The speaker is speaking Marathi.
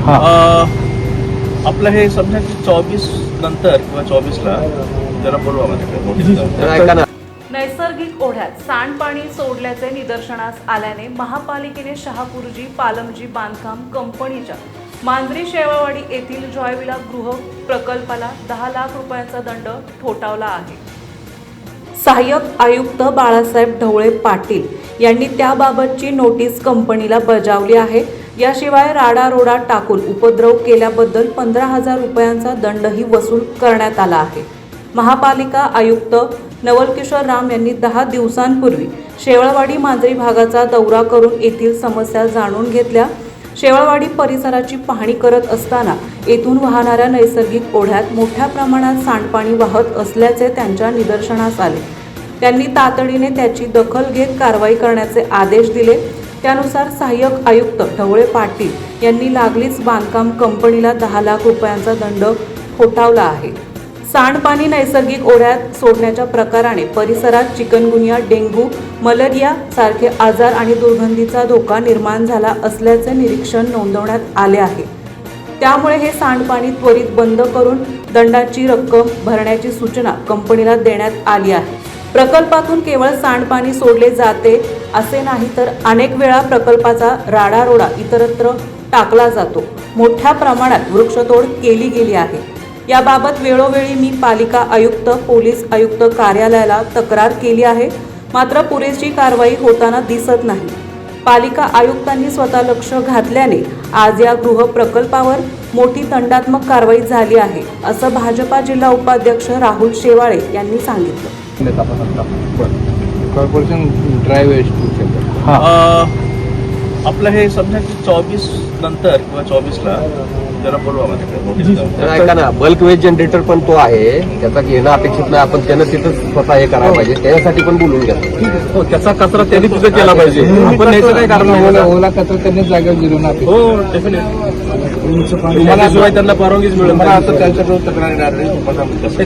अ, आपलं हे समजा की चोवीस नंतर किंवा चोवीसला जरा बोलवा माझ्याकडे. नैसर्गिक ओढ्यात सांडपाणी सोडल्याचे निदर्शनास आल्याने महापालिकेने शहापूरजी पालमजी बांधकाम कंपनीच्या मांजरी शेवावाडी येथील जॉयविला गृह प्रकल्पाला दहा लाख रुपयांचा दंड ठोठावला आहे. सहाय्यक आयुक्त बाळासाहेब ढवळे पाटील यांनी त्याबाबतची नोटीस कंपनीला बजावली आहे. याशिवाय राडारोडा टाकून उपद्रव केल्याबद्दल पंधरा हजार रुपयांचा दंडही वसूल करण्यात आला आहे. महापालिका आयुक्त नवलकिशोर राम यांनी दहा दिवसांपूर्वी शेवळवाडी मांजरी भागाचा दौरा करून येथील समस्या जाणून घेतल्या. शेवळवाडी परिसराची पाहणी करत असताना येथून वाहणाऱ्या नैसर्गिक ओढ्यात मोठ्या प्रमाणात सांडपाणी वाहत असल्याचे त्यांच्या निदर्शनास आले. त्यांनी तातडीने त्याची दखल घेत कारवाई करण्याचे आदेश दिले. त्यानुसार सहाय्यक आयुक्त ढवळे पाटील यांनी लागलीच बांधकाम कंपनीला दहा लाख रुपयांचा दंड ठोठावला आहे. सांडपाणी नैसर्गिक ओढ्यात सोडण्याच्या प्रकाराने परिसरात चिकनगुनिया डेंग्यू मलेरिया सारखे आजार आणि दुर्गंधीचा धोका निर्माण झाला असल्याचे निरीक्षण नोंदवण्यात आले आहे. त्यामुळे हे सांडपाणी त्वरित बंद करून दंडाची रक्कम भरण्याची सूचना कंपनीला देण्यात आली आहे. प्रकल्पातून केवळ सांडपाणी सोडले जाते असे नाही तर अनेक वेळा प्रकल्पाचा राडारोडा इतरत्र टाकला जातो. मोठ्या प्रमाणात वृक्षतोड केली गेली आहे. याबाबत वेळोवेळी मी पालिका आयुक्त पोलीस आयुक्त कार्यालयाला तक्रार केली आहे. मात्र पुरेशी कारवाई होताना दिसत नाही. पालिका आयुक्तांनी स्वतः लक्ष घातल्याने आज या गृह प्रकल्पावर मोठी दंडात्मक कारवाई झाली आहे असं भाजपा जिल्हा उपाध्यक्ष राहुल शेवाळे यांनी सांगितलं. कॉर्पोरेशन ड्राईव्ह वेस्ट आपलं हे समजा की चोवीस नंतर किंवा चोवीसला जरा बोलवा माझ्याकडे. ऐका ना बल्क वेस्ट जनरेटर पण तो आहे. त्याचा घेणं अपेक्षित नाही. आपण त्यानं तिथं स्वतः हे करायला पाहिजे. त्याच्यासाठी पण बोलून घ्या. हो त्याचा कचरा त्यांनी तिथं केला पाहिजे. आपण न्यायचं काय कारण नाही ओला ओला कचरा त्यांनी जागेवर आपली हो डेफिनेट तुम्हाला शिवाय त्यांना परवानगीच मिळत मला आता त्यांच्याकडून तक्रार येणार नाही तुम्हाला